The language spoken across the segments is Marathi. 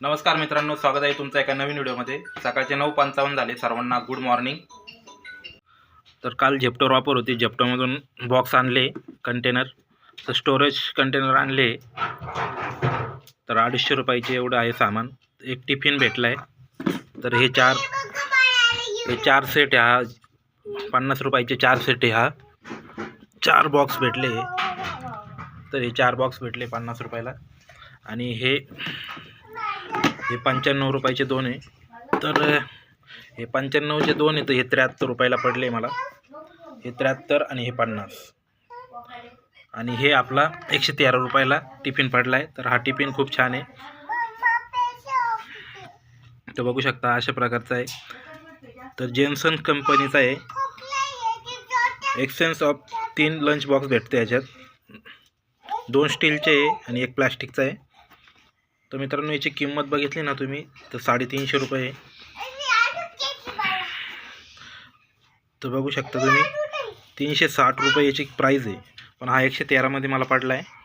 नमस्कार मित्रांनो स्वागत आहे तुमचं एका नवीन व्हिडिओमध्ये. सकाळचे नऊ पंचावन्न झाले सर्वांना गुड मॉर्निंग तर काल झेप्टोवर वापर होती. झेप्टोमधून बॉक्स आणले कंटेनर तर स्टोरेज कंटेनर आणले. तर अडीचशे रुपयाचे एवढं आहे सामान. एक टिफिन भेटला आहे तर हे चार हे चार सेट हा. पन्नास रुपयाचे चार सेट हा. चार बॉक्स भेटले तर हे चार बॉक्स भेटले पन्नास रुपयाला. आणि हे हे पंच्याण्णव रुपयाचे दोन आहे. तर हे पंच्याण्णवचे दोन आहे तर हे त्र्याहत्तर रुपयाला पडले मला. हे त्र्याहत्तर आणि हे पन्नास. आणि हे आपला एकशे तेरा रुपयाला टिफिन पडला आहे तर हा टिफिन खूप छान आहे. तर बघू शकता अशा प्रकारचा आहे. तर जेन्सन कंपनीचा आहे. एक्सेन्स ऑफ तीन लंच बॉक्स भेटते याच्यात. दोन स्टीलचे आहे आणि एक प्लास्टिकचा आहे. तर मित्रांनो याची किंमत बघितली ना तुम्ही तर साडेतीनशे रुपये आहे. तर बघू शकता तुम्ही तीनशे साठ रुपये याची प्राईज आहे पण हा एकशे तेरामध्ये मला पडला आहे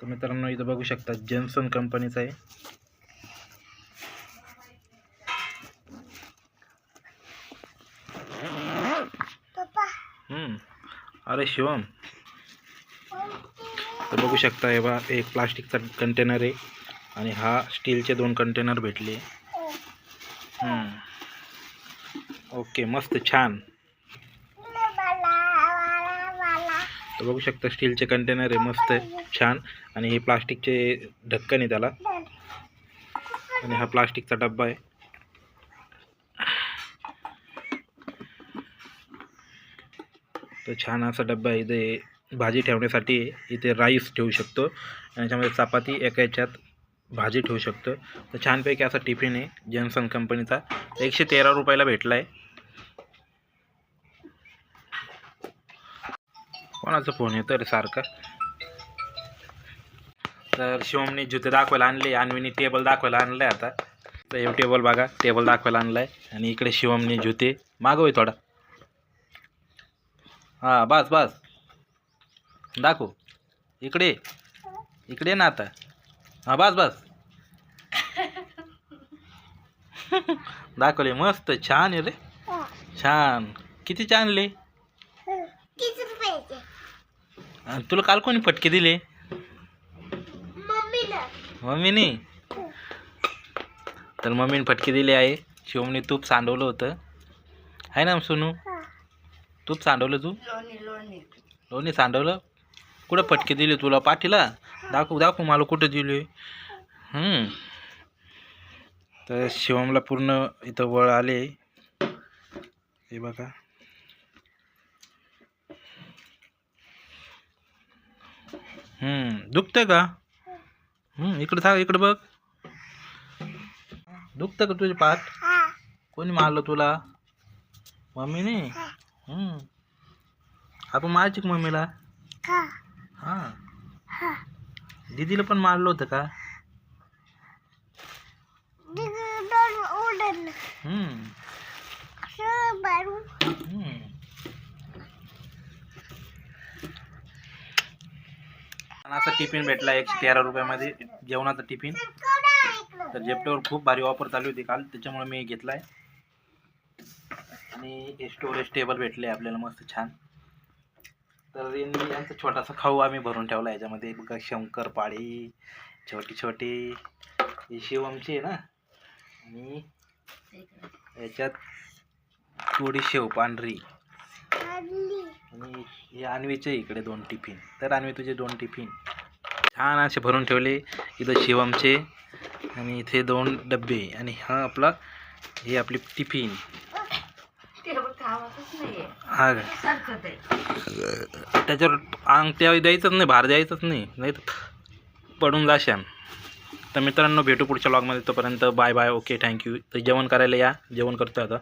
तर मित्रांनो इथं बघू शकता जेन्सन कंपनीचा आहे. अरे शिवम तर बघू शकता हे बा एक प्लास्टिकचा कंटेनर आहे आणि हा स्टीलचे दोन कंटेनर भेटले. ओके मस्त छान. तर बघू शकता स्टीलचे कंटेनर आहे मस्त आहे छान. आणि हे प्लास्टिकचे ढक्कन आहे त्याला. आणि हा प्लास्टिकचा डब्बा आहे. तर छान असा डब्बा आहे इथे भाजी ठेवण्यासाठी इथे राईस ठेवू शकतो. आणि याच्यामध्ये चपाती एका याच्यात भाजी ठेवू शकतो. तर छानपैकी असा टिफिन आहे जॉन्सन कंपनीचा. एकशे तेरा रुपयाला भेटला आहे कोणाचा फोन येतो रे सारखा? तर शिवमने जुते दाखवायला आणले अन्वीने टेबल दाखवायला आणलं आहे आता. तर हे टेबल बघा टेबल दाखवायला आणलं आहे आणि इकडे शिवमने जुते मागवय थोडा. हां बस बस. दाखव. इकडे इकडे ना आता. हां बस बस. दाखवले मस्त छान आहे रे. छान. किती रुपयाचे आणि तुला काल कोणी फटके दिले? मम्मीने? तर मम्मीने फटके दिले आहे. शिवमने तूप सांडवलं होतं. आहे ना सोनू? तूप सांडवलं तू? लोणी लोणी. लोणी सांडवलं? कुठं फटके दिले तुला पाठीला? दाखव दाखव मला कुठं दिले. तर शिवमला पूर्ण इथं वळ आले. हे बघा. दुखतंय का? इकडं थांब इकडं बघ. दुखतं का तुझे पाठ? कोणी मारलं तुला? मम्मीने? आपण मारची मम्मीला. का हां. हा. दीदीला पण मारलं होतं का? हम्म. आणि असा टिफिन भेटला एकशे तेरा रुपयामध्ये. जेवणाचा टिफिन. तर जेपटोवर खूप भारी ऑफर चालू होती काल. त्याच्यामुळे मी घेतला आहे आणि स्टोरेज टेबल भेटले आपल्याला मस्त छान. तर यांनी यांचा छोटासा खाऊ आम्ही भरून ठेवला. याच्यामध्ये बघा शंकरपाळी छोटी छोटी ही शिवमची आहे ना. आणि याच्यात थोडी शेव पांढरी. आणि हे अन्वीचे इकडे दोन टिफिन. तर अन्वी तुझे दोन टिफिन. छान असे भरून ठेवले. इथं शिवमचे आणि इथे दोन डब्बे. आणि हा आपला हे आपली टिफिन. हा का? त्याच्यावर अंग त्या द्यायचंच नाही भार द्यायचंच नाही. नाही तर पडून जाशान तर मित्रांनो भेटू पुढच्या लॉगमध्ये तोपर्यंत बाय बाय ओके थँक्यू तर जेवण करायला या. जेवण करतो आता.